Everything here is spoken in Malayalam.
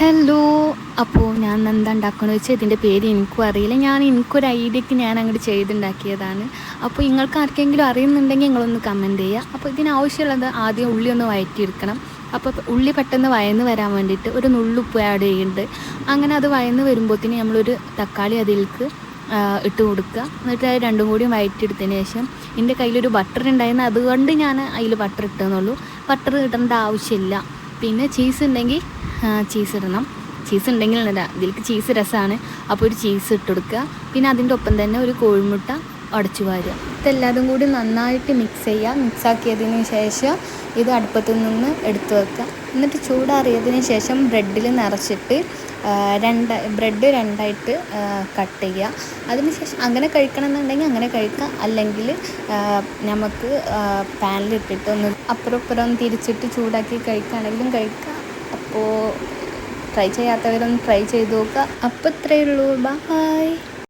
ഹലോ അപ്പോൾ ഞാൻ എന്താ ഉണ്ടാക്കണമെന്ന് വെച്ചാൽ ഇതിന്റെ പേര് എനിക്കും അറിയില്ല. ഞാൻ എനിക്കൊരു ഐഡിയക്ക് ഞാൻ അങ്ങോട്ട് ചെയ്തുണ്ടാക്കിയതാണ്. അപ്പോൾ നിങ്ങൾക്ക് ആർക്കെങ്കിലും അറിയുന്നുണ്ടെങ്കിൽ നിങ്ങളൊന്ന് കമന്റ് ചെയ്യുക അപ്പോൾ ഇതിനാവശ്യമുള്ളത് ആദ്യം ഉള്ളി ഒന്ന് വഴറ്റിയെടുക്കണം അപ്പോൾ ഉള്ളി പെട്ടെന്ന് വയന്ന് വരാൻ വേണ്ടിയിട്ട് ഒരു നുള്ളുപ്പ് ആഡ് ചെയ്യുന്നുണ്ട് അങ്ങനെ അത് വയന്ന് വരുമ്പോഴത്തേന് നമ്മളൊരു തക്കാളി അതിലേക്ക് ഇട്ട് കൊടുക്കുക. എന്നിട്ട് അത് രണ്ടും കൂടി വഴറ്റിയെടുത്തതിന് ശേഷം എന്റെ കയ്യിലൊരു ബട്ടർ ഉണ്ടായിരുന്നു അതുകൊണ്ട് ഞാൻ അതിൽ ബട്ടർ ഇട്ടെന്നുള്ളൂ. ബട്ടർ ഇടേണ്ട ആവശ്യമില്ല. പിന്നെ ചീസ് ഉണ്ടെങ്കിൽ ചീസ് ഇടണം. ചീസ് ഉണ്ടെങ്കിൽ ഇടാം ഇതിലേക്ക് ചീസ് രസമാണ് അപ്പോൾ ഒരു ചീസ് ഇട്ട് കൊടുക്കുക. പിന്നെ അതിന്റെ ഒപ്പം തന്നെ ഒരു കോഴിമുട്ട ഉടച്ചു വാരുക. ഇതെല്ലാതും കൂടി നന്നായിട്ട് മിക്സ് ചെയ്യുക മിക്സ് ആക്കിയതിന് ശേഷം ഇത് അടുപ്പത്തു നിന്ന് എടുത്തു വെക്കുക. എന്നിട്ട് ചൂടാറിയതിന് ശേഷം ബ്രെഡിൽ നിറച്ചിട്ട് രണ്ട് ബ്രെഡ് രണ്ടായിട്ട് കട്ട് ചെയ്യുക. അതിനുശേഷം അങ്ങനെ കഴിക്കണമെന്നുണ്ടെങ്കിൽ അങ്ങനെ കഴിക്കാം അല്ലെങ്കിൽ നമുക്ക് പാനിലിട്ടിട്ട് ഒന്ന് അപ്പുറം ഇപ്പുറം തിരിച്ചിട്ട് ചൂടാക്കി കഴിക്കുകയാണെങ്കിലും കഴിക്കാം അപ്പോൾ ട്രൈ ചെയ്യാത്തവരൊന്ന് ട്രൈ ചെയ്ത് നോക്കുക. അപ്പോൾ ഇത്രയേ ഉള്ളൂ. ബൈ